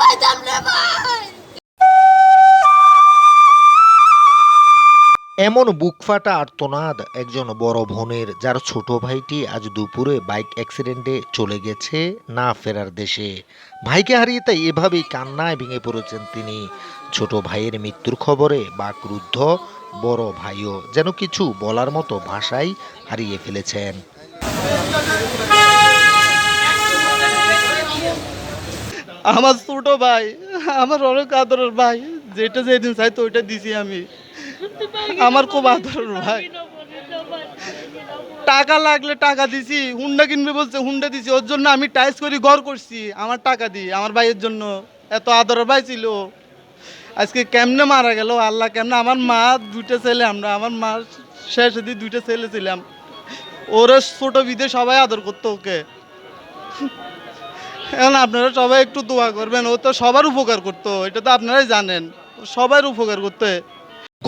পাইতাম না ভাই? এমন বুকফাটা আর্তনাদ একজন বড় বোনের যার ছোট ভাইটি আজ দুপুরে বাইক অ্যাক্সিডেন্টে চলে গেছে না ফেরার দেশে। ভাইকে হারিয়ে তাই এভাবেই কান্নায় ভেঙে পড়েছেন তিনি। ছোট ভাইয়ের মৃত্যুর খবরে বা ক্রুদ্ধ বড় ভাইও যেন কিছু বলার মতো ভাষাই হারিয়ে ফেলেছেন। আমার ছোট ভাই, আমার অনেক আদরের ভাই, যেটা যেদিন চাইতো ওইটা দিছি আমি। আমার খুব আদরের ভাই। টাকা লাগলে টাকা দিছি, হুন্ডা কিনবে বলছে, হুন্ডা দিছি, ওর জন্য আমি টাইস করি ঘর করছি, আমার টাকা দিই আমার ভাইয়ের জন্য। এত আদরের ভাই ছিল। আজকে কেমনে মারা গেল, আল্লাহ কেমনে। আমার মা, দুইটা ছেলে আমরা, আমার মা শেষ দিয়ে দুইটা ছেলে ছিলাম। ওরা ছোট বিদে সবাই আদর করতো ওকে। এখন আপনারা সবাই একটু দোয়া করবেন, ও তো সবার উপকার করতো, এটা তো আপনারাই জানেন, সবার উপকার করতে।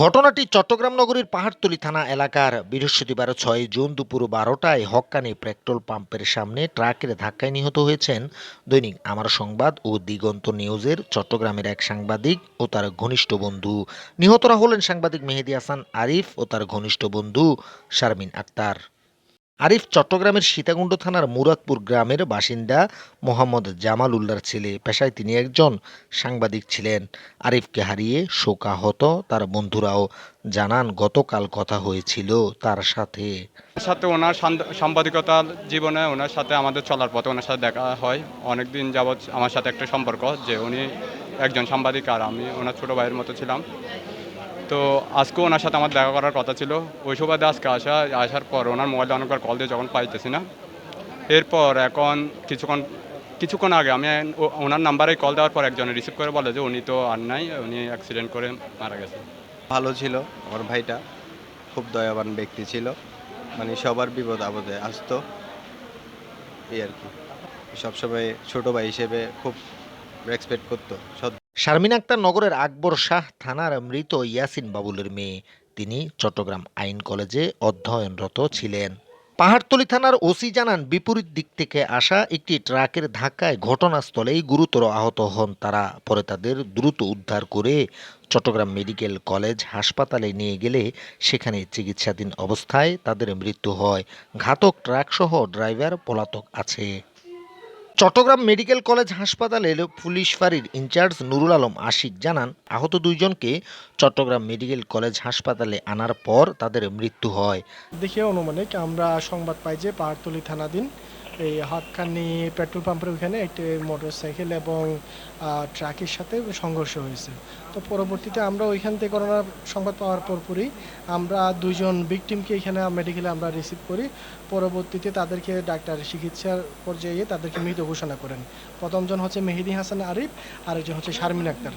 ঘটনাটি চট্টগ্রাম নগরীর পাহাড়তলি থানা এলাকার বৃহস্পতিবার ছয় জুন দুপুর বারোটায় হক্কানি পেট্রোল পাম্পের সামনে ট্রাকের ধাক্কায় নিহত হয়েছেন দৈনিক আমার সংবাদ ও দিগন্ত নিউজের চট্টগ্রামের এক সাংবাদিক ও তার ঘনিষ্ঠ বন্ধু। নিহতরা হলেন সাংবাদিক মেহেদি হাসান আরিফ ও তার ঘনিষ্ঠ বন্ধু শারমিন আক্তার। আরিফ চট্টগ্রামের সীতাকুণ্ড থানার মুরাদপুর গ্রামের বাসিন্দা মোহাম্মদ জামাল উল্লার ছেলে। পেশায় তিনি একজন সাংবাদিক ছিলেন। আরিফকে হারিয়ে শোকাহত তার বন্ধুরাও। জানান, গতকাল কথা হয়েছিল তার সাথে। সাথে ওনার সান্দ- সাংবাদিকতা জীবনে ওনার সাথে আমাদের চলার পথে ওনার সাথে দেখা হয়। অনেক দিন যাবৎ আমার সাথে একটা সম্পর্ক, যে উনি একজন সাংবাদিক আর আমি, ওনার ছোটো ভাইয়ের মতো ছিলাম। তো আজকে ওনার সাথে আমার দেখা করার কথা ছিল। ওই সুবাদে আজকে আসা, আসার পর ওনার মোবাইলে অনেকবার কল দিয়ে যখন পাইতেছি না, এরপর এখন কিছুক্ষণ কিছুক্ষণ আগে আমি ওনার নাম্বারে কল দেওয়ার পর একজন রিসিভ করে বলে যে উনি তো আর নাই, উনি অ্যাক্সিডেন্ট করে মারা গেছে। ভালো ছিল আমার ভাইটা, খুব দয়াবান ব্যক্তি ছিল। মানে সবার বিপদ আপদে আসতো এই আর কি। সবসময় ছোটো ভাই হিসেবে খুব রেসপেক্ট করতো শারমিন আক্তার নগরের আকবর শাহ থানার মৃত ইয়াসিন বাবুলের মেয়ে। তিনি চট্টগ্রাম আইন কলেজে অধ্যয়নরত ছিলেন। পাহাড়তলী থানার ওসি জানান, বিপরীত দিক থেকে আসা একটি ট্রাকের ধাক্কায় ঘটনাস্থলেই গুরুতর আহত হন তারা। পরে তাদের দ্রুত উদ্ধার করে চট্টগ্রাম মেডিকেল কলেজ হাসপাতালে নিয়ে গেলে সেখানে চিকিৎসাধীন অবস্থায় তাদের মৃত্যু হয়। ঘাতক ট্রাকসহ ড্রাইভার পলাতক আছে। চট্টগ্রাম মেডিকেল কলেজ হাসপাতালের পুলিশ ফাঁড়ির ইনচার্জ নুরুল আলম আশিক জানান, আহত দুইজনকে চট্টগ্রাম মেডিকেল কলেজ হাসপাতালে আনার পর তাদের মৃত্যু হয়। দেখে অনুমানিক আমরা সংবাদ পাই যে পাহাড়তলি থানাধীন এই হাক্কানি পেট্রোল পাম্পের ওইখানে একটি মোটরসাইকেল এবং ট্রাকের সাথে সংঘর্ষ হয়েছে। তো পরবর্তীতে আমরা ওইখান থেকে করোনার সংবাদ পাওয়ার পরপরই আমরা দুইজন ভিকটিমকে এখানে মেডিকেলে আমরা রিসিভ করি। পরবর্তীতে তাদেরকে ডাক্তার চিকিৎসার পর্যায়ে তাদেরকে মৃত ঘোষণা করেন। প্রথমজন হচ্ছে মেহেদি হাসান আরিফ, আরেকজন হচ্ছে শারমিন আক্তার।